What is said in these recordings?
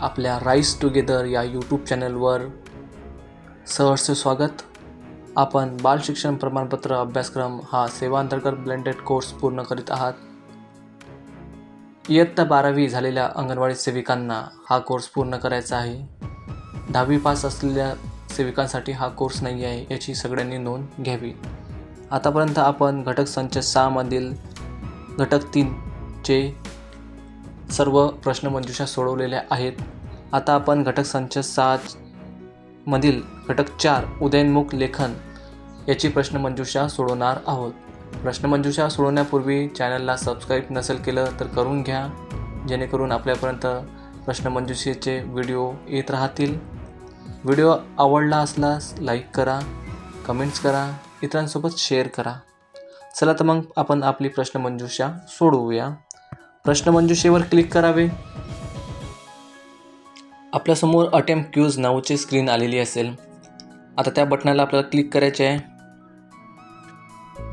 आपल्या rice together या YouTube चॅनलवर सहर्ष स्वागत. आपण बाल शिक्षण प्रमाणपत्र अभ्यासक्रम हा सेवांतर्गत ब्लेंडेड कोर्स पूर्ण करीत आहात. इयत्ता बारावी झालेल्या अंगणवाडी सेविकांना हा कोर्स पूर्ण करायचा आहे. दहावी पास असलेल्या सेविकांसाठी हा कोर्स नाही आहे याची सगळ्यांनी नोंद घ्यावी. आतापर्यंत आपण घटक संच सहामधील घटक तीनचे सर्व प्रश्नमंजुषा सोडवलेल्या आहेत. आता आपण घटक संच सात मधील घटक चार उदयनमुख लेखन याची प्रश्नमंजुषा सोडवणार आहोत. प्रश्नमंजुषा सोडवण्यापूर्वी चॅनलला सबस्क्राईब नसेल केलं तर करून घ्या जेणेकरून आपल्यापर्यंत प्रश्नमंजुषेचे व्हिडिओ येत राहतील. व्हिडिओ आवडला असल्यास लाईक करा कमेंट्स करा इतरांसोबत शेअर करा. चला तर मग आपण आपली प्रश्नमंजुषा सोडवूया. प्रश्नमंजुषेवर क्लिक करावे. आपल्यासमोर अटेम्प्ट क्यूज नावाची स्क्रीन आलेली असेल. आता त्या बटनाला आपल्याला क्लिक करायचे आहे.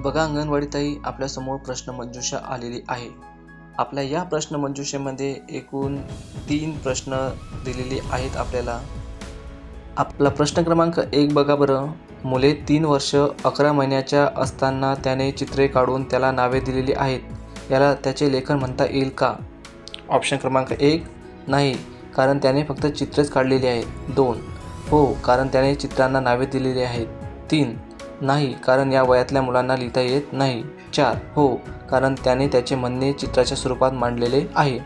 बघा अंगणवाडीतही आपल्यासमोर प्रश्नमंजुषा आलेली आहे. आपल्या या प्रश्नमंजुषेमध्ये एकूण तीन प्रश्न दिलेले आहेत आपल्याला. आपला प्रश्न क्रमांक एक बघा बरं. मुले तीन वर्ष अकरा महिन्याच्या असताना त्याने चित्रे काढून त्याला नावे दिलेली आहेत. याला त्याचे लेखन म्हणता येईल का? ऑप्शन क्रमांक एक. नाही कारण त्याने फक्त चित्रेच काढलेली आहेत दोन. हो कारण त्याने चित्रांना नावे दिलेली आहेत. तीन. नाही कारण या वयातल्या मुलांना लिहिता येत नाही. चार. हो कारण त्याने त्याचे म्हणणे चित्राच्या स्वरूपात मांडलेले आहे.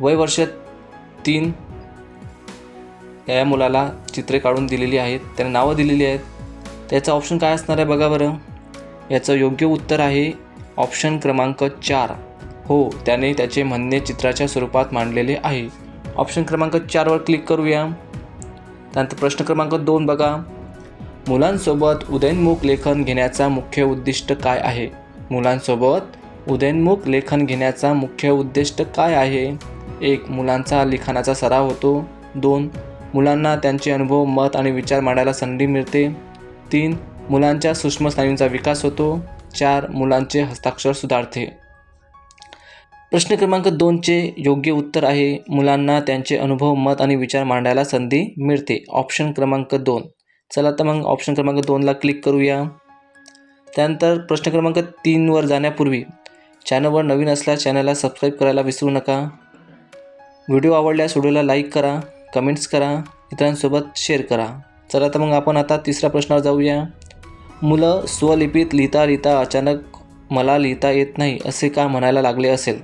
वय वर्ष तीन. या मुलाला चित्रे काढून दिलेली आहेत. त्याने नावं दिलेली आहेत. त्याचं ऑप्शन काय असणार आहे बघा बरं. याचं योग्य उत्तर आहे ऑप्शन क्रमांक चार. हो त्याने त्याचे म्हणणे चित्राच्या स्वरूपात मांडलेले आहे. ऑप्शन क्रमांक चारवर क्लिक करूया. त्यानंतर प्रश्न क्रमांक दोन बघा. मुलांसोबत उदयनमुख लेखन घेण्याचा मुख्य उद्दिष्ट काय आहे? मुलांसोबत उदयनमुख लेखन घेण्याचा मुख्य उद्दिष्ट काय आहे? एक मुलांचा लिखाणाचा सराव होतो. दोन मुलांना त्यांचे अनुभव मत आणि विचार मांडायला संधी मिळते. तीन मुलांच्या सूक्ष्म स्नायूंचा विकास होतो. चार मुलांचे हस्ताक्षर सुधारते. प्रश्न क्रमांक दोनचे योग्य उत्तर आहे. मुलांना त्यांचे अनुभव मत आणि विचार मांडायला संधी मिळते. ऑप्शन क्रमांक दोन. चला तर मग ऑप्शन क्रमांक दोनला क्लिक करूया. त्यानंतर प्रश्न क्रमांक तीनवर जाण्यापूर्वी चॅनलवर नवीन असल्यास चॅनलला सबस्क्राईब करायला विसरू नका. व्हिडिओ आवडल्यास व्हिडिओला लाईक करा कमेंट्स करा इतरांसोबत शेअर करा. चला तर मग आपण आता तिसऱ्या प्रश्नावर जाऊया. मुलं स्वलिपीत लिहिता लिहिता अचानक मला लिहिता येत नाही असे का म्हणायला लागले असेल?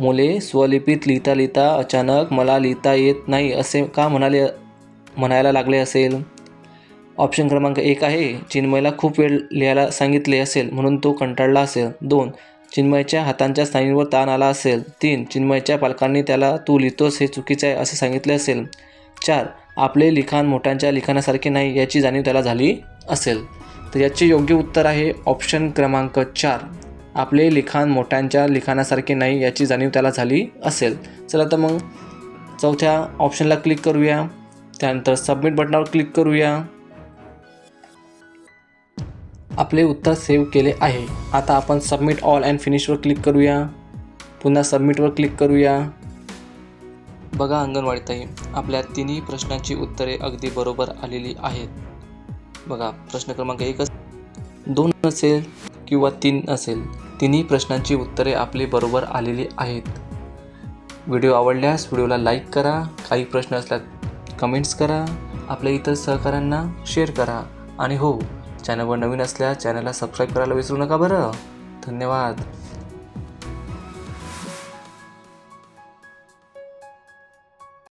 मुले स्वलिपीत लिहिता लिहिता अचानक मला लिहिता येत नाही असे का म्हणाले म्हणायला लागले असेल? ऑप्शन क्रमांक एक आहे. चिन्मयला खूप वेळ लिहायला सांगितले असेल म्हणून तो कंटाळला असेल. दोन चिन्मयच्या हातांच्या स्नायूंवर ताण आला असेल. तीन चिन्मयच्या पालकांनी त्याला तू लिहितोस हे चुकीचं आहे असे सांगितले असेल. चार आपले लिखाण मोठ्यांच्या लिखाणासारखे नाही याची जाणीव त्याला झाली असेल. तर याचे योग्य उत्तर आहे ऑप्शन क्रमांक चार. आपले लिखाण मोठ्यांच्या लिखाणासारखे नाही याची जाणीव त्याला झाली असेल. चला तर मग चौथ्या ऑप्शनला क्लिक करूया. त्यानंतर सबमिट बटनावर क्लिक करूया. आपले उत्तर सेव्ह केले आहे. आता आपण सबमिट ऑल अँड फिनिशवर क्लिक करूया. पुन्हा सबमिटवर क्लिक करूया. बघा अंगणवाडीताई आपल्या तिन्ही प्रश्नांची उत्तरे अगदी बरोबर आलेली आहेत. बघा प्रश्न क्रमांक एक दोन असेल किंवा तीन असेल तिन्ही प्रश्नांची उत्तरे आपली बरोबर आलेली आहेत. व्हिडिओ आवडल्यास व्हिडिओला लाईक करा काही प्रश्न असल्यास कमेंट्स करा आपल्या इतर सहकाऱ्यांना शेअर करा. आणि हो चॅनलवर नवीन असल्यास चॅनलला सबस्क्राईब करायला विसरू नका बरं. धन्यवाद.